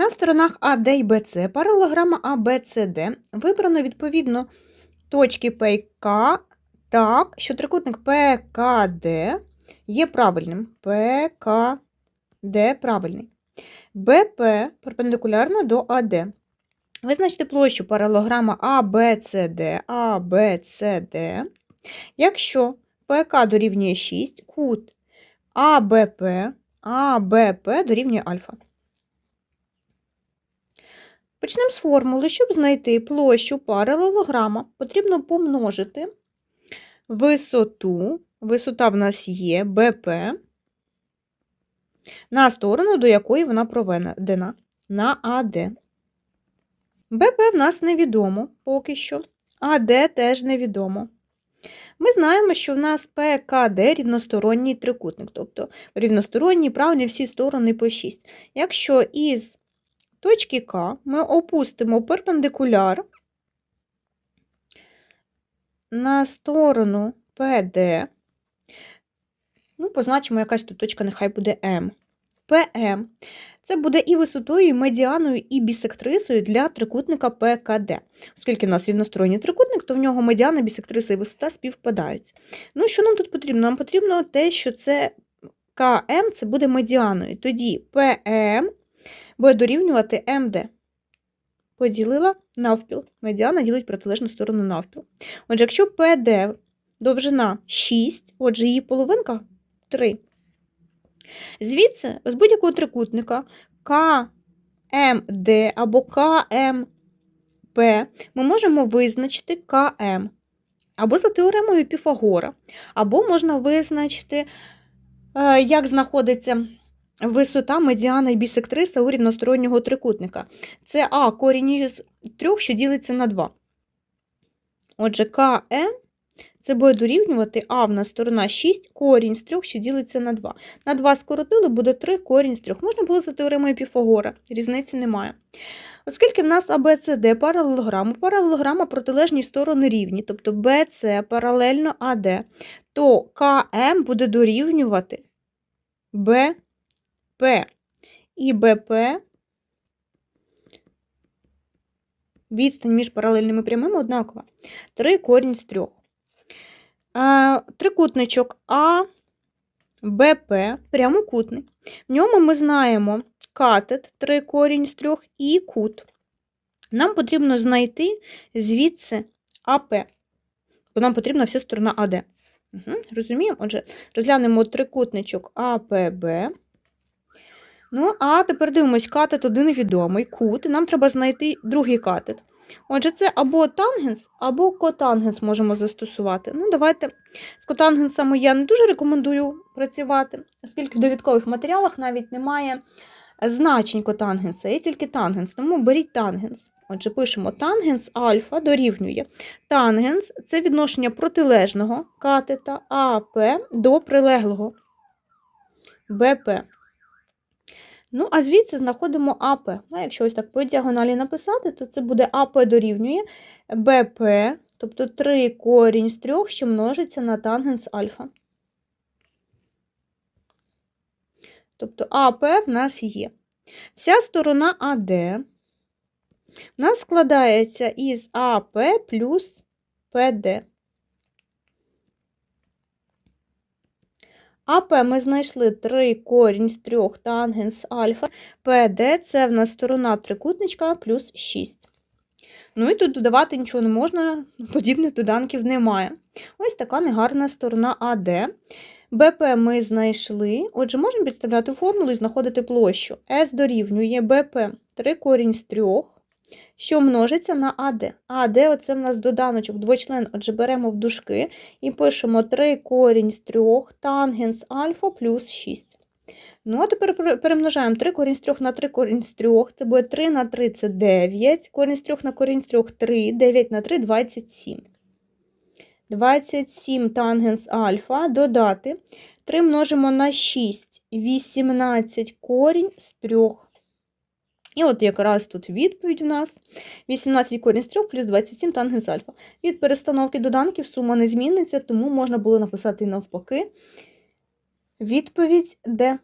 На сторонах АД і БЦ паралелограма АБЦД вибрано відповідно точки П і К так, що трикутник ПКД є правильним. ПКД правильний. БП перпендикулярно до АД. Визначте площу паралелограма АБЦД, АБЦД. Якщо ПК дорівнює 6, кут АБП, АБП дорівнює альфа. Почнемо з формули. Щоб знайти площу паралелограма, потрібно помножити висоту, висота в нас є БП, на сторону, до якої вона проведена, на АД. БП в нас невідомо поки що, АД теж невідомо. Ми знаємо, що в нас ПКД рівносторонній трикутник, тобто рівносторонній, правильні всі сторони по 6. Якщо із точки К ми опустимо перпендикуляр на сторону ПД, ну, позначимо якась тут точка, нехай буде М. ПМ. Це буде і висотою, і медіаною, і бісектрисою для трикутника ПКД. Оскільки в нас рівносторонній трикутник, то в нього медіана, бісектриса і висота співпадають. Ну, що нам тут потрібно? Нам потрібно те, що це КМ це буде медіаною. Тоді ПМ буде дорівнювати МД. Поділила навпіл. Медіана ділить протилежну сторону навпіл. Отже, якщо ПД довжина 6, отже, її половинка 3. Звідси, з будь-якого трикутника КМД або КМП ми можемо визначити КМ. Або за теоремою Піфагора, або можна визначити, е, як знаходиться висота медіана і бісектриса у рівностороннього трикутника. Це А корінь із 3, що ділиться на 2. Отже, КМ це буде дорівнювати А в нас сторона 6, корінь з 3, що ділиться на 2. На 2 скоротили, буде 3 корінь з 3. Можна було за теоремою Піфагора, різниці немає. Оскільки в нас АБЦД паралелограма, паралелограма протилежні сторони рівні, тобто БЦ паралельно АД, то КМ буде дорівнювати БП. І БП відстань між паралельними прямими однакова. 3 корінь з 3. Трикутничок А, БП, прямокутний. В ньому ми знаємо катет 3 корінь з 3 і кут. Нам потрібно знайти звідси АП, бо нам потрібна вся сторона АД. Угу, Розуміємо? Отже, розглянемо трикутничок АПБ. Ну, а тепер дивимось, катет один відомий, кут, нам треба знайти другий катет. Отже, це або тангенс, або котангенс можемо застосувати. Ну, давайте з котангенсами я не дуже рекомендую працювати, оскільки в довідкових матеріалах навіть немає значень котангенса, є тільки тангенс, тому беріть тангенс. Отже, пишемо тангенс альфа дорівнює. Тангенс це відношення протилежного катета АП до прилеглого БП. Ну, а звідси знаходимо АП. Ну, якщо ось так по діагоналі написати, то це буде АП дорівнює БП, тобто 3 корінь з 3, що множиться на тангенс альфа. Тобто АП в нас є. Вся сторона АД в нас складається із АП плюс ПД. АП ми знайшли 3 корінь з 3 тангенс альфа. ПД це в нас сторона трикутничка плюс 6. Ну і тут додавати нічого не можна, подібних доданків немає. Ось така негарна сторона АД. БП ми знайшли. Отже, можемо підставляти формулу і знаходити площу. С дорівнює БП 3 корінь з 3, що множиться на АД. АД оце в нас доданочок, двочлен, отже, беремо в дужки і пишемо 3 корінь з 3 тангенс альфа плюс 6. Ну, а тепер перемножаємо 3 корінь з 3 на 3 корінь з 3. Це буде 3 на 3 це 9. Корінь з 3 на корінь з 3 3, 9 на 3 27. 27 тангенс альфа додати. 3 множимо на 6, 18 корінь з 3. І от якраз тут відповідь у нас 18 корінь з 3 плюс 27 тангенс альфа. Від перестановки доданків сума не зміниться, тому можна було написати навпаки. Відповідь Д.